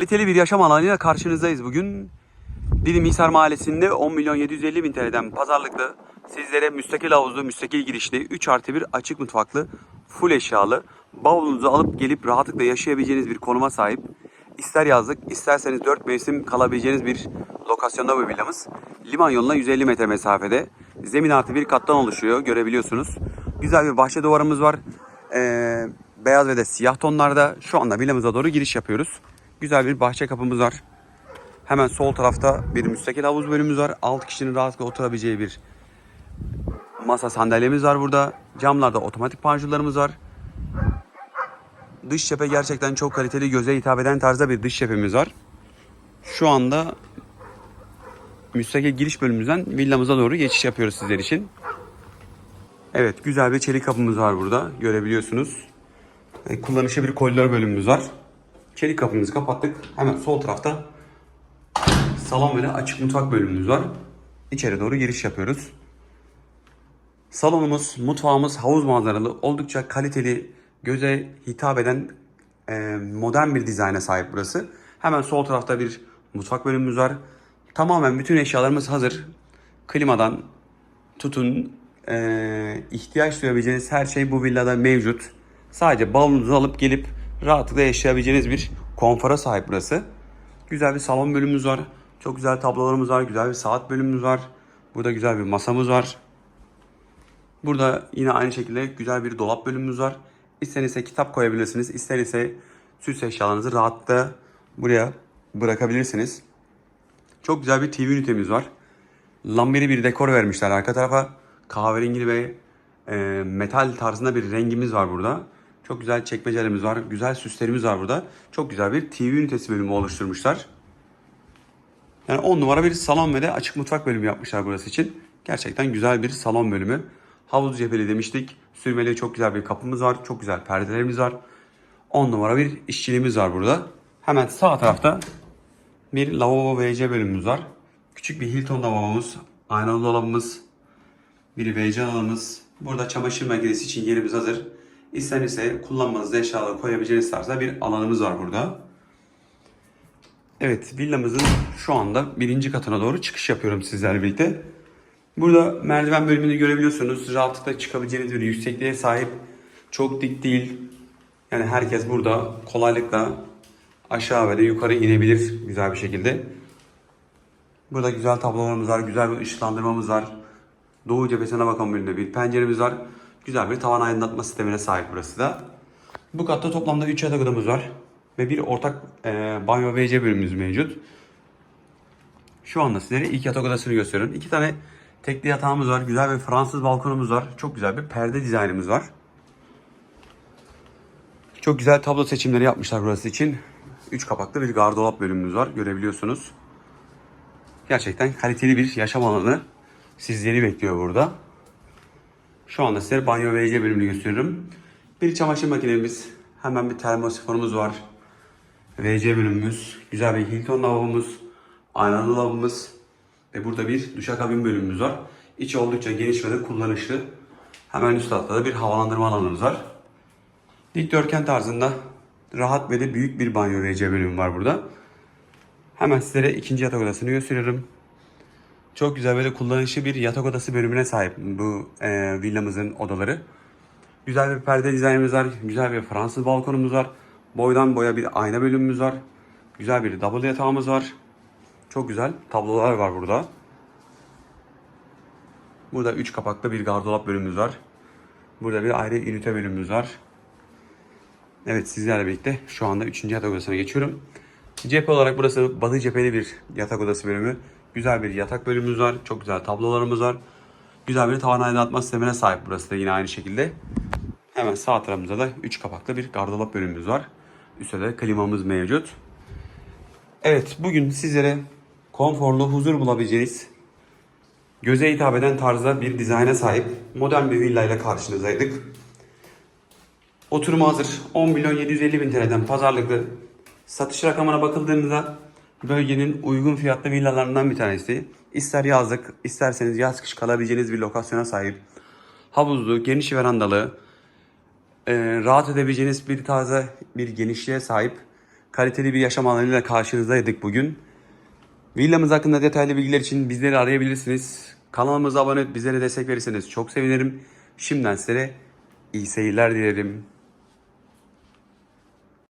Kaliteli bir yaşam alanıyla karşınızdayız bugün. Didim Hisar Mahallesi'nde 10 milyon 750 bin TL'den pazarlıklı sizlere müstakil havuzlu, müstakil girişli, 3 artı 1 açık mutfaklı, full eşyalı, bavulunuzu alıp gelip rahatlıkla yaşayabileceğiniz bir konuma sahip. İster yazlık, isterseniz 4 mevsim kalabileceğiniz bir lokasyonda bu villamız. Liman yoluna 150 metre mesafede. Zemin artı bir kattan oluşuyor, görebiliyorsunuz. Güzel bir bahçe duvarımız var. Ee, beyaz ve de siyah tonlarda. Şu anda villamıza doğru giriş yapıyoruz. Güzel bir bahçe kapımız var. Hemen sol tarafta bir müstakil havuz bölümümüz var. 6 kişinin rahatlıkla oturabileceği bir masa sandalyemiz var burada. Camlarda otomatik panjurlarımız var. Dış cephe gerçekten çok kaliteli, göze hitap eden tarzda bir dış cephemiz var. Şu anda müstakil giriş bölümümüzden villamıza doğru geçiş yapıyoruz sizler için. Evet, güzel bir çelik kapımız var burada. Görebiliyorsunuz. E, Kullanışlı bir koridor bölümümüz var. Çelik kapımızı kapattık. Hemen sol tarafta salon ve açık mutfak bölümümüz var. İçeri doğru giriş yapıyoruz. Salonumuz, mutfağımız havuz manzaralı, oldukça kaliteli, göze hitap eden e, modern bir dizayna sahip burası. Hemen sol tarafta bir mutfak bölümümüz var. Tamamen bütün eşyalarımız hazır. Klimadan tutun e, ihtiyaç duyabileceğiniz her şey bu villada mevcut. Sadece bavulunuzu alıp gelip rahatlıkla yaşayabileceğiniz bir konfora sahip burası. Güzel bir salon bölümümüz var. Çok güzel tablolarımız var. Güzel bir saat bölümümüz var. Burada güzel bir masamız var. Burada yine aynı şekilde güzel bir dolap bölümümüz var. İster kitap koyabilirsiniz. İster ise süs eşyalarınızı rahatlıkla buraya bırakabilirsiniz. Çok güzel bir TV ünitemiz var. Lamberi bir dekor vermişler arka tarafa. Kahverengi ve e, metal tarzında bir rengimiz var burada. Çok güzel çekmecelerimiz var. Güzel süslerimiz var burada. Çok güzel bir TV ünitesi bölümü oluşturmuşlar. Yani 10 numara bir salon ve de açık mutfak bölümü yapmışlar burası için. Gerçekten güzel bir salon bölümü. Havuz cepheli demiştik. Sürmeli çok güzel bir kapımız var. Çok güzel perdelerimiz var. 10 numara bir işçiliğimiz var burada. Hemen sağ tarafta bir lavabo WC bölümümüz var. Küçük bir Hilton lavabomuz, aynalı dolabımız, bir WC alanımız. Burada çamaşır makinesi için yerimiz hazır. İstenirse kullanmanızda eşyaları koyabileceğiniz tarzda bir alanımız var burada. Evet villamızın şu anda birinci katına doğru çıkış yapıyorum sizlerle birlikte. Burada merdiven bölümünü görebiliyorsunuz. Rahatlıkla çıkabileceğiniz bir yüksekliğe sahip. Çok dik değil. Yani herkes burada kolaylıkla aşağı ve de yukarı inebilir güzel bir şekilde. Burada güzel tablolarımız var. Güzel bir ışıklandırmamız var. Doğu cephesine bakan bölümde bir penceremiz var. Güzel bir tavan aydınlatma sistemine sahip burası da. Bu katta toplamda 3 yatak odamız var. Ve bir ortak e, banyo WC bölümümüz mevcut. Şu anda sizlere ilk yatak odasını gösteriyorum. İki tane tekli yatağımız var. Güzel bir Fransız balkonumuz var. Çok güzel bir perde dizaynımız var. Çok güzel tablo seçimleri yapmışlar burası için. 3 kapaklı bir gardırop bölümümüz var. Görebiliyorsunuz. Gerçekten kaliteli bir yaşam alanı sizleri bekliyor burada. Şu anda size banyo ve WC bölümünü gösteriyorum. Bir çamaşır makinemiz, hemen bir termosifonumuz var. WC bölümümüz, güzel bir Hilton lavabomuz, aynalı lavabomuz ve burada bir duşakabin bölümümüz var. İçi oldukça geniş ve de kullanışlı. Hemen üst altta da bir havalandırma alanımız var. Dikdörtgen tarzında rahat ve de büyük bir banyo WC bölümü var burada. Hemen sizlere ikinci yatak odasını gösteriyorum. Çok güzel böyle kullanışlı bir yatak odası bölümüne sahip bu e, villamızın odaları. Güzel bir perde dizaynımız var. Güzel bir Fransız balkonumuz var. Boydan boya bir ayna bölümümüz var. Güzel bir double yatağımız var. Çok güzel tablolar var burada. Burada 3 kapaklı bir gardırop bölümümüz var. Burada bir ayrı ünite bölümümüz var. Evet sizlerle birlikte şu anda 3. yatak odasına geçiyorum. Cephe olarak burası batı cepheli bir yatak odası bölümü. Güzel bir yatak bölümümüz var. Çok güzel tablolarımız var. Güzel bir tavan aydınlatma sistemine sahip burası da yine aynı şekilde. Hemen sağ tarafımızda da 3 kapaklı bir gardırop bölümümüz var. Üstte de klimamız mevcut. Evet bugün sizlere konforlu, huzur bulabileceğiniz, göze hitap eden tarzda bir dizayna sahip modern bir villa ile karşınızdaydık. Oturumu hazır. 10 milyon 750 bin TL'den pazarlıklı. Satış rakamına bakıldığında bölgenin uygun fiyatlı villalarından bir tanesi. İster yazlık, isterseniz yaz kış kalabileceğiniz bir lokasyona sahip. Havuzlu, geniş verandalı, e, rahat edebileceğiniz bir taze bir genişliğe sahip kaliteli bir yaşam alanıyla karşınızdaydık bugün. Villamız hakkında detaylı bilgiler için bizleri arayabilirsiniz. Kanalımıza abone olup bizlere destek verirseniz çok sevinirim. Şimdiden size iyi seyirler dilerim.